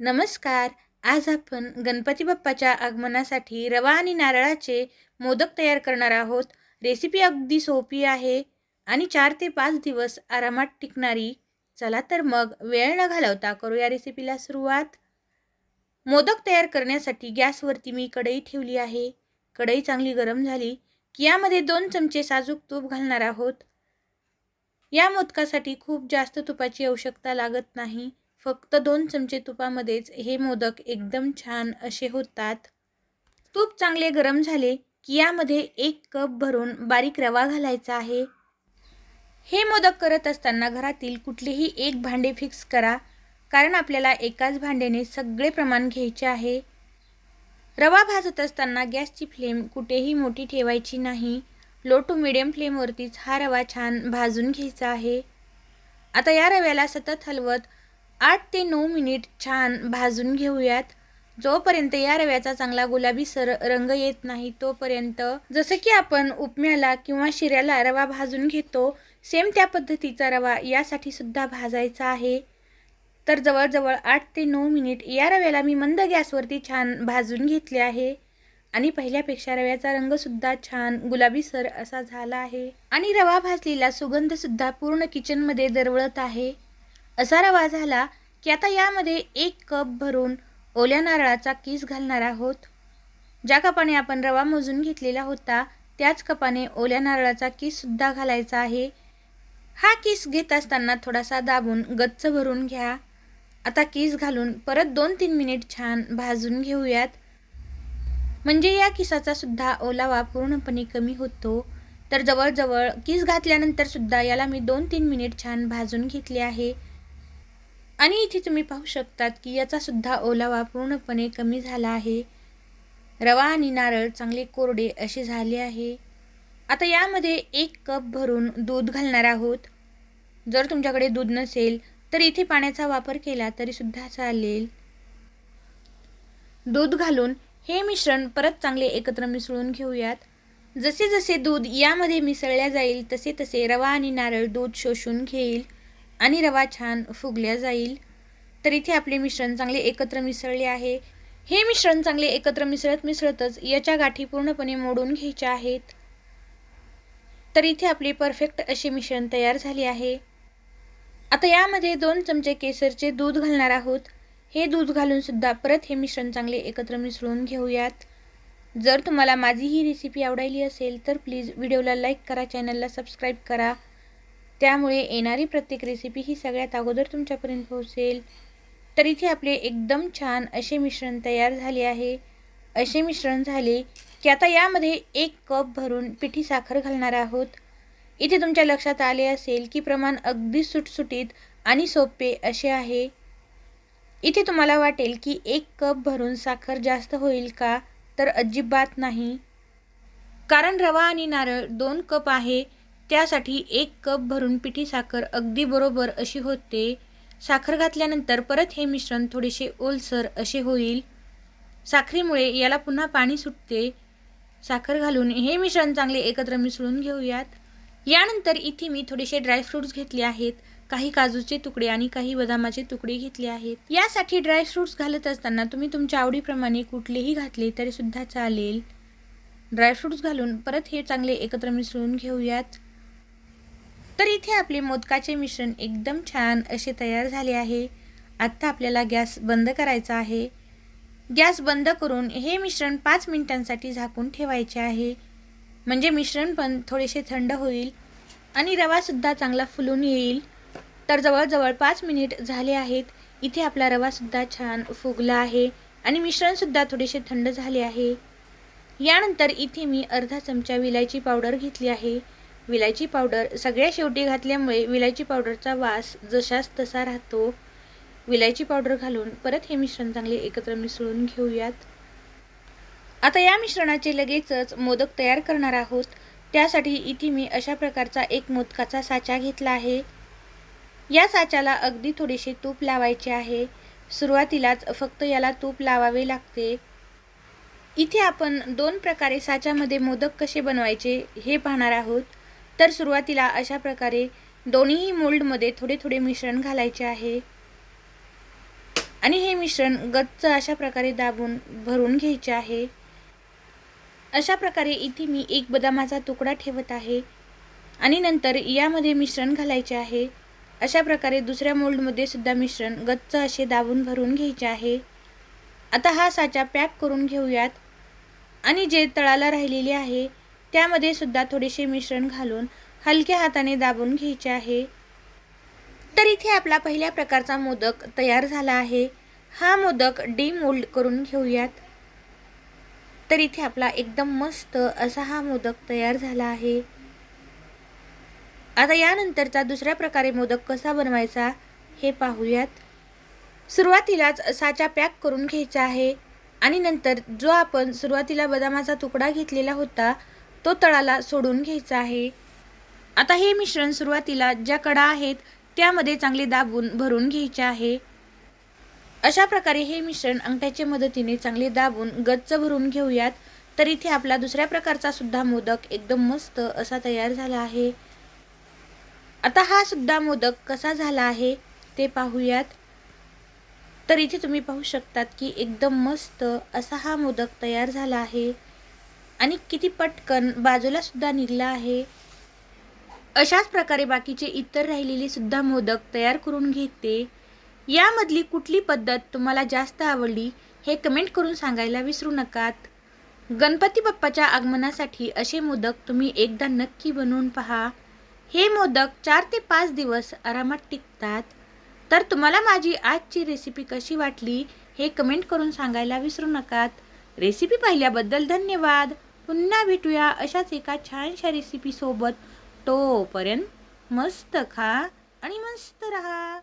नमस्कार. आज आपण गणपती बाप्पाच्या आगमनासाठी रवा आणि नारळाचे मोदक तयार करणार आहोत. रेसिपी अगदी सोपी आहे आणि चार ते पाच दिवस आरामात टिकणारी. चला तर मग वेळ न घालवता करूया रेसिपीला सुरुवात. मोदक तयार करण्यासाठी गॅसवरती मी कढई ठेवली आहे. कढई चांगली गरम झाली की यामध्ये दोन चमचे साजूक तूप घालणार आहोत. या मोदकासाठी खूप जास्त तुपाची आवश्यकता लागत नाही. फक्त दोन चमचे तुपामध्येच हे मोदक एकदम छान असे होतात. तूप चांगले गरम झाले की यामध्ये एक कप भरून बारीक रवा घालायचा आहे. हे मोदक करत असताना घरातील कुठलेही एक भांडे फिक्स करा कारण आपल्याला एकाच भांड्याने सगळे प्रमाण घ्यायचे आहे. रवा भाजत असताना गॅसची फ्लेम कुठेही मोठी ठेवायची नाही. लो टू मिडियम फ्लेमवरतीच हा रवा छान भाजून घ्यायचा आहे. आता या रव्याला सतत हलवत आठ ते नऊ मिनिट छान भाजून घेऊयात. जोपर्यंत या रव्याचा चांगला गुलाबी सर रंग येत नाही तोपर्यंत जसं की आपण उपम्याला किंवा शिऱ्याला रवा भाजून घेतो सेम त्या पद्धतीचा रवा यासाठी सुद्धा भाजायचा आहे. तर जवळजवळ आठ ते नऊ मिनिट या रव्याला मी मंद गॅसवरती छान भाजून घेतले आहे. आणि पहिल्यापेक्षा रव्याचा रंगसुद्धा छान गुलाबी सर असा झाला आहे. आणि रवा भाजलेला सुगंधसुद्धा पूर्ण किचनमध्ये दरवळत आहे. असा रवा झाला की आता यामध्ये एक कप भरून ओल्या नारळाचा किस घालणार आहोत? ज्या कपाने आपण रवा मोजून घेतलेला होता त्याच कपाने ओल्या नारळाचा किससुद्धा घालायचा आहे. हा किस घेत असताना थोडासा दाबून गच्च भरून घ्या. आता किस घालून परत दोन तीन मिनिट छान भाजून घेऊयात. म्हणजे या किसाचा सुद्धा ओलावा पूर्णपणे कमी होतो. तर जवळजवळ किस घातल्यानंतर सुद्धा याला मी दोन तीन मिनिट छान भाजून घेतले आहे. आणि इथे तुम्ही पाहू शकतात की याचा सुद्धा ओलावा पूर्णपणे कमी झाला आहे. रवा आणि नारळ चांगले कोरडे असे झाले आहे. आता यामध्ये एक कप भरून दूध घालणार आहोत. जर तुमच्याकडे दूध नसेल तर इथे पाण्याचा वापर केला तरीसुद्धा चालेल. दूध घालून हे मिश्रण परत चांगले एकत्र मिसळून घेऊयात. जसे जसे दूध यामध्ये मिसळल्या जाईल तसे तसे रवा आणि नारळ दूध शोषून घेईल. आणि रवा छान फुगल्या जाईल. तर इथे आपले मिश्रण चांगले एकत्र मिसळले आहे. हे मिश्रण चांगले एकत्र मिसळत मिसळतच याच्या गाठी पूर्णपणे मोडून घ्यायच्या आहेत. तर इथे आपले परफेक्ट असे मिश्रण तयार झाले आहे. आता यामध्ये दोन चमचे केसरचे दूध घालणार आहोत. हे दूध घालूनसुद्धा परत हे मिश्रण चांगले एकत्र मिसळून घेऊयात. जर तुम्हाला माझी ही रेसिपी आवडायली असेल तर प्लीज व्हिडिओला लाईक करा चॅनलला सबस्क्राईब करा. त्यामुळे येणारी प्रत्येक रेसिपी ही सगळ्यात अगोदर तुमच्यापर्यंत पोहोचेल. तर इथे आपले एकदम छान असे मिश्रण तयार झाले आहे. असे मिश्रण झाले की आता यामध्ये एक कप भरून पिठी साखर घालणार आहोत. इथे तुमच्या लक्षात आले असेल की प्रमाण अगदी सुटसुटीत आणि सोपे असे आहे. इथे तुम्हाला वाटेल की एक कप भरून साखर जास्त होईल का? तर अजिबात नाही. कारण रवा आणि नारळ दोन कप आहे. त्यासाठी एक कप भरून पिठी साखर अगदी बरोबर अशी होते. साखर घातल्यानंतर परत हे मिश्रण थोडेसे ओलसर असे होईल. साखरेमुळे याला पुन्हा पाणी सुटते. साखर घालून हे मिश्रण चांगले एकत्र मिसळून घेऊयात. यानंतर इथे मी थोडेसे ड्रायफ्रूट्स घेतले आहेत. काही काजूचे तुकडे आणि काही बदामाचे तुकडे घेतले आहेत. यासाठी ड्रायफ्रूट्स घालत असताना तुम्ही तुमच्या आवडीप्रमाणे कुठलेही घातले तरीसुद्धा चालेल. ड्रायफ्रूट्स घालून परत हे चांगले एकत्र मिसळून घेऊयात. तर इथे आपले मोदकाचे मिश्रण एकदम छान असे तयार झाले आहे. आत्ता आपल्याला गॅस बंद करायचा आहे. गॅस बंद करून हे मिश्रण पाच मिनिटांसाठी झाकून ठेवायचे आहे. म्हणजे मिश्रण पण थोडेसे थंड होईल आणि रवासुद्धा चांगला फुलून येईल. तर जवळजवळ पाच मिनिट झाले आहेत. इथे आपला रवासुद्धा छान फुगला आहे आणि मिश्रणसुद्धा थोडेसे थंड झाले आहे. यानंतर इथे मी अर्धा चमचा विलायची पावडर घेतली आहे. विलायची पावडर सगळ्या शेवटी घातल्यामुळे विलायची पावडरचा वास जशाच तसा राहतो. विलायची पावडर घालून परत हे मिश्रण चांगले एकत्र मिसळून घेऊयात. आता या मिश्रणाचे लगेचच मोदक तयार करणार आहोत. त्यासाठी इथे मी अशा प्रकारचा एक मोदकाचा साचा घेतला आहे. या साच्याला अगदी थोडेसे तूप लावायचे आहे. सुरुवातीलाच फक्त याला तूप लावावे लागते. इथे आपण दोन प्रकारे साच्यामध्ये मोदक कसे बनवायचे हे पाहणार आहोत. तर सुरुवातीला अशा प्रकारे दोन्हीही मोल्डमध्ये थोडे थोडे मिश्रण घालायचे आहे. आणि हे मिश्रण गच्च अशा प्रकारे दाबून भरून घ्यायचे आहे. अशा प्रकारे इथे मी एक बदामाचा तुकडा ठेवत आहे. आणि नंतर यामध्ये मिश्रण घालायचे आहे. अशा प्रकारे दुसऱ्या मोल्डमध्ये सुद्धा मिश्रण गच्च असे दाबून भरून घ्यायचे आहे. आता हा साचा पॅक करून घेऊयात. आणि जे तळाला राहिलेले आहे त्यामध्ये सुद्धा थोडेसे मिश्रण घालून हलक्या हाताने दाबून घ्यायचे आहे. तर इथे आपला पहिल्या प्रकारचा मोदक तयार झाला आहे. हा मोदक डीमोल्ड करून घेऊयात. तर इथे आपला एकदम मस्त असा हा मोदक तयार झाला आहे. आता यानंतरचा दुसऱ्या प्रकारे मोदक कसा बनवायचा हे पाहूयात. सुरुवातीलाच साचा पॅक करून घ्यायचा आहे. आणि नंतर जो आपण सुरुवातीला बदामाचा तुकडा घेतलेला होता तो तळाला सोडून घ्यायचा आहे. आता हे मिश्रण सुरुवातीला ज्या कडा आहेत त्यामध्ये चांगले दाबून भरून घ्यायचे आहे. अशा प्रकारे हे मिश्रण अंगठ्याच्या मदतीने चांगले दाबून गच्च भरून घेऊयात. तर इथे आपला दुसऱ्या प्रकारचा सुद्धा मोदक एकदम मस्त असा तयार झाला आहे. आता हा सुद्धा मोदक कसा झाला आहे ते पाहूयात. तर इथे तुम्ही पाहू शकतात की एकदम मस्त असा हा मोदक तयार झाला आहे. आणि किती पटकन बाजूला सुद्धा निघला आहे. अशाच प्रकारे बाकीचे इतर राहिलेले सुद्धा मोदक तयार करून घेते. यामधली कुठली पद्धत तुम्हाला जास्त आवडली हे कमेंट करून सांगायला विसरू नकात. गणपती बाप्पाच्या आगमनासाठी असे मोदक तुम्ही एकदा नक्की बनवून पहा. हे मोदक चार ते पाच दिवस आरामात टिकतात. तर तुम्हाला माझी आजची रेसिपी कशी वाटली हे कमेंट करून सांगायला विसरू नकात. रेसिपी पाहिल्याबद्दल धन्यवाद. पुन्हा भेटूया अशाच एका छानशा रेसिपीसोबत तोपर्यंत मस्त खा आणि मस्त रहा.